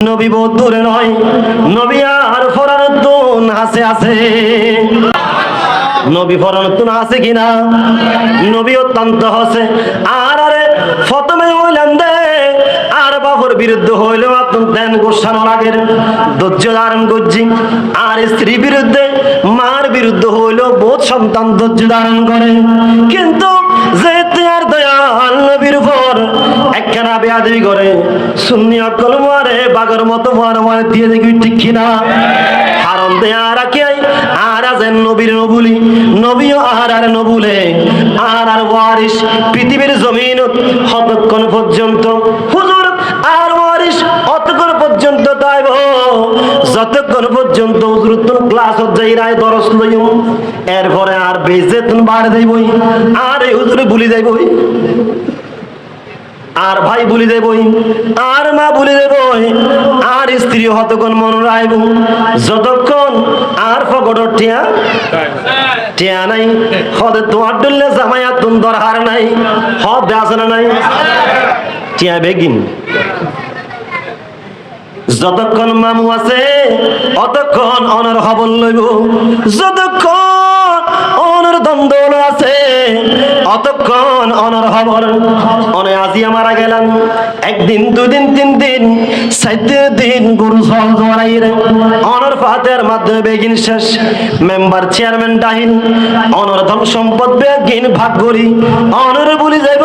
নবী বহুত দূরে নয়, নবী আর ফরানতুন হাসে আছে নবী ফরানতুন আছে কিনা? নবী অত্যন্ত হসে। আর আরে ফতমে হইলেন দে, আর বাবুর বিরুদ্ধে হইল আপন দেন গোসানোর আগের ধৈর্য ধারণ করছি। আর স্ত্রী বিরুদ্ধে, মার বিরুদ্ধে হইল বহুত সন্তান ধৈর্য ধারণ করে। কিন্তু যেতে আর দয়াল নবীর উপর একখানা বেয়াদবি করে। সুন্নি অকল মারে বাগর মতো মার দিয়ে দেখবি ঠিক কিনা? হারন দে আর কি আর আছেন নবীর নবুলি। নবীও আর আর নবুলে। আর আর ওয়ারিস পৃথিবীর জমিন কতক্ষণ পর্যন্ত? হুজুর, আর ওয়ারিস অতক্ষণ পর্যন্ত তাইব যতক্ষণ পর্যন্ত হুজুর তুন ক্লাস যাই রায় দরস লইম। এরপরে আর বেজে তুন বাড়ে দেবই আর এই হুজুরে ভুলি যাইবই। আর ভাই বলি দেবই, আর মা বলি দেবই, আর স্ত্রী হতক্ষণ মন রাইব, যতক্ষণ আর ফকট টিয়া টিয়া নাই, হদে তোমার ডুললে জামাইয়া তুন দরহার নাই, হদ বেসনা নাই, টিয়া বেগিন। যতক্ষণ মামু আছে, অতক্ষণ অনর হবন লইব, যতক্ষণ দ্বন্দ্ব আছে। অতক্ষণ অনর হবর অনে গেলাম। একদিন, দুদিন, তিন দিন দিন গুরু জড়াইরে অনর ফাতের মাধ্যমে বেগিন শেষ। মেম্বার চেয়ারম্যান ডাহিন অনর ধন সম্পদ বেগিন ভাগ করি। অনর বলি যাইব।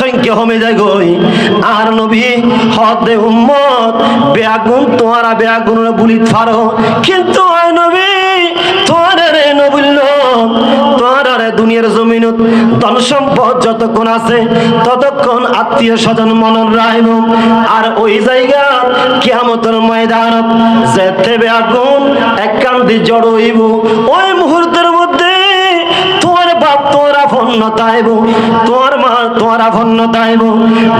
সংখ্যা কমে যায় গই। আর নবী হদে উম্মত, বেআগুন, তোমারা বেআগুন বুলিত ফারো কিন্তু আয় নবী, তোমার রে দুনিয়ার জমিনত ধন সম্পদ যতক্ষণ আছে, ততক্ষণ আত্মীয় স্বজন মনন রাইব আর ওই জায়গা কিয়ামতের ময়দানত, যেতে বেআগুন, একান্তি জড় হইব। তোমার আফন্ন তাইব তোমার মা তোমার আফন্ন তাইব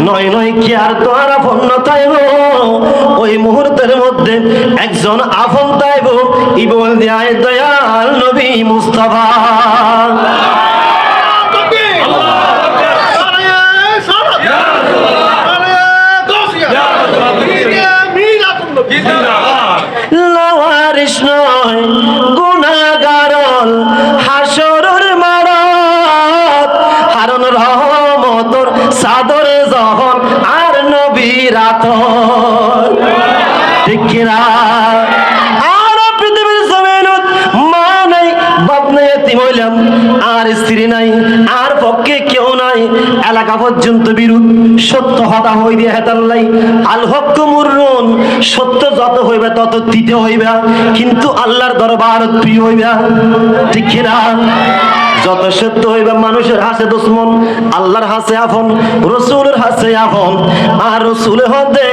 নয় নয় কি আর তোমার আফন্ন তাইব ওই মুহূর্তের মধ্যে একজন আফন তাইব ইবল দেয় দয়াল নবী মুস্তাফা। লাওয়ারিস সাদরে জহর আর নবী রাত ঠিক কিনা? আর পৃথিবীর জমিনত মা নাই, বাপ নাই, এতিম হইলাম। আর স্ত্রী নাই, আর পক্ষে কেউ নাই। এলাকা পর্যন্ত বিরূপ, সত্য হতা হইবে হেতাল্লাই আল হক মুররুন সত্য যত হইবে তত তিতে হইবে। কিন্তু আল্লাহর দরবার প্রিয় হইবে। ঠিক কিনা? যত সত্য হইবে মানুষের হাসে দুশ্মন, আল্লাহর হাসে আফন রসুলের হাসে আফন আর রসুল হতে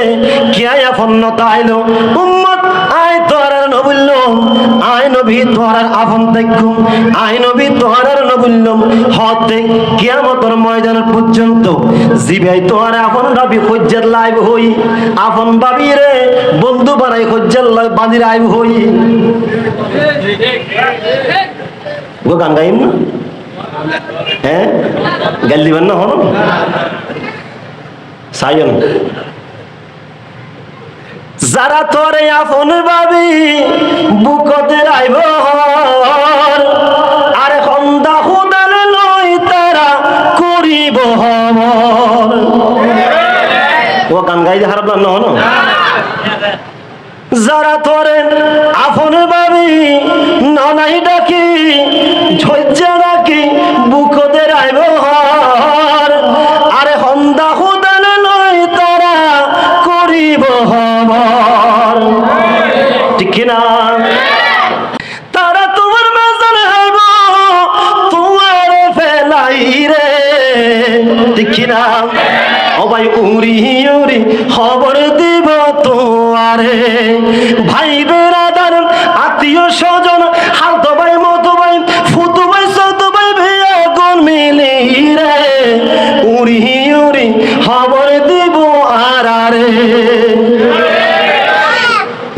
কে আফন নতা আইলো? উম্মত আয় তোর নবুল্ল আয় নবী তোর আফন দেখুম আয় নবী তোর নবুল্লম হতে কিয়ামতর ময়দান পর্যন্ত জিবাই তোর আফন রবি হজ্জার লাইভ হই আফন বাবি রে বন্ধু বানাই হজ্জার লাই বাঁধি লাইভ হই। গো গান গাইম না? হ্যাঁ? গাল দিবেন না হন? সাইন যারা তোরে আপন ভাবি, বুকতে রাইব আর সন্ধ্যা সুদাল লই তারা করিব ও গান না হন? যারা তোরে আপন ভাবি, ননাই ডাকি, ধৈর্য ডাকি বুকতে রাইব হর আরে সন্ধ্যা সুদাল লই তারা করিব হমর ঠিক কিনা? তারা তোমার মেজান হইব তোমার ফেলাই রে। ভাই উড়ি উড়ি খবর দিব তোয়ারে ভাই বেরাদার আত্মীয় স্বজন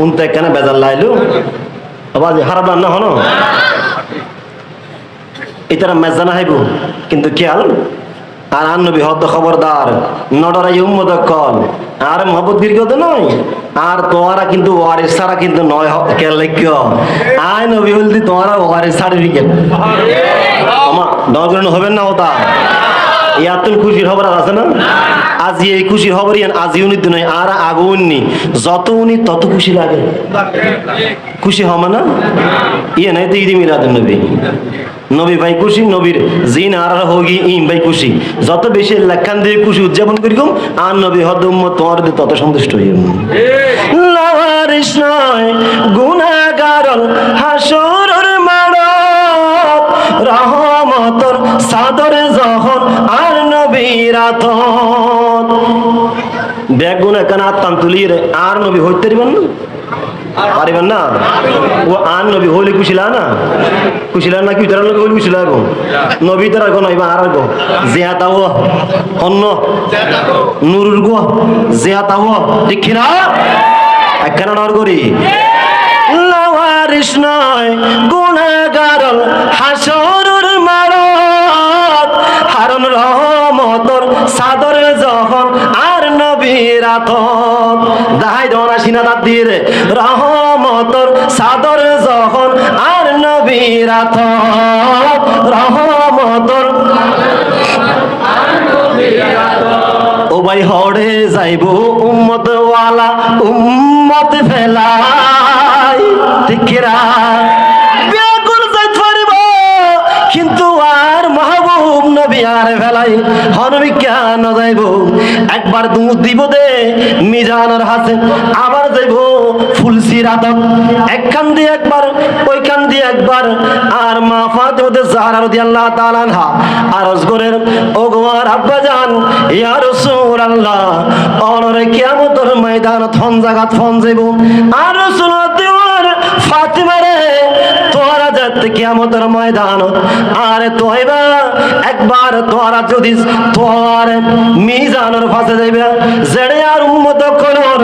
উনতে কেন বেজার লাইলু? আবার হারাব না হনো? এটারা মেজানা হাইব কিন্তু খেয়াল আর আর নবী হত খবরদার নডরাই উম্মদ কল। আর মহব্বত দীর্ঘ নয় আর তোমারা কিন্তু ওয়ারিস ছাড়া কিন্তু নয় লেখ্য আয় নবী বলতে তোমারা ওয়ারিস সার্টিফিকেট আমার নজন হবেন না ওটা ইয়াতুন খুশির খবর আছে না? আজি এই খুশির খবর ইয়ান, আজি উনি নয় আর আগো উনি যত উনি, তত খুশি লাগে। খুশি হবে না? ইয়ে নাই তো ঈদ মিলাদ নবী। নবী ভাই খুশি, নবীর জিন আর হোগি, ইম ভাই খুশি। যত বেশি লেখান দিয়ে খুশি উদযাপন করি কম আর নবী হদ উম্মত তোমার তত সন্তুষ্ট হই লাওয়ারিস নয় গুনাহগারল হাসরের মাড়ত রহমতর সাদর জহর আর আতত বেগুন এখানে আত্মান তুলিয়ে আর নবী হইতে পারিবেন না? পারিবেন না? ও আন নবী হইলে কুশিলা না? কুশিলা না কি? তার লোক হইলে কুশিলা গো নবী তার গো নইবা আর গো তাও অন্য। নুরুর গো একখানা নর করি। লাওয়ারিস নয় হাসরুর মারত হারুন রহমতর সাদর যখন আর নবীর আতত দাহাই দনা সিনা দাঁত দিয়ে রহমতর সাদর যখন আর নবীর আতত রহমতর ও ভাই হড়ে যাইব উম্মত ওয়ালা উম্মত ফেলাই বেগুন ফেলাই হনবী কেন যাইব একবার দুধ দিব দে, মিজানের হাতে আবার যাইব একখান দিয়ে একবার ওইখান দিয়ে একবার, আর মা আব্বা জান অনরে ময়দান থন জাগাত ফন যাইব। আর রাসূল দেওয়ার ফাতিমা রে তোরা যাতে কিয়ামতের ময়দান। আর তোইবা একবার তোরা যদি তোর মিজানের ফাঁসে যাইবে জেড়ে আর উম্মত করার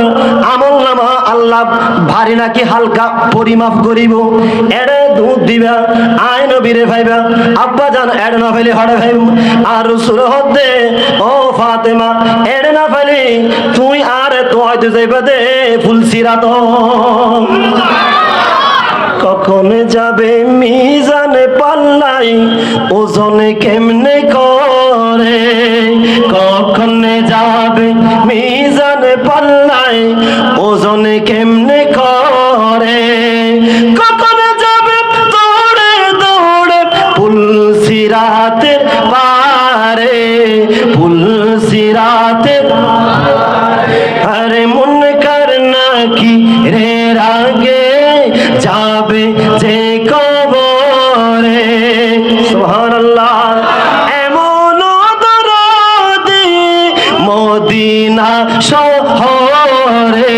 আমল নামা আল্লাহ ভারী নাকি হালকা পরিমাপ করিব। এড়ে দুধ দিবা, আইন বীরে ভাইবা আব্বা জান এড়ে না ফেলে হড়ে ভাইব আর রসুল হতে ও ফাতেমা, এড়ে না ফেলি তুই আর তো হয়তো যাইবা দে ফুলসিরা তো কখন যাবে মিজানে পাল্লাই? ওজনে কেমনে করে? কখন যাবে মদিনা শহরে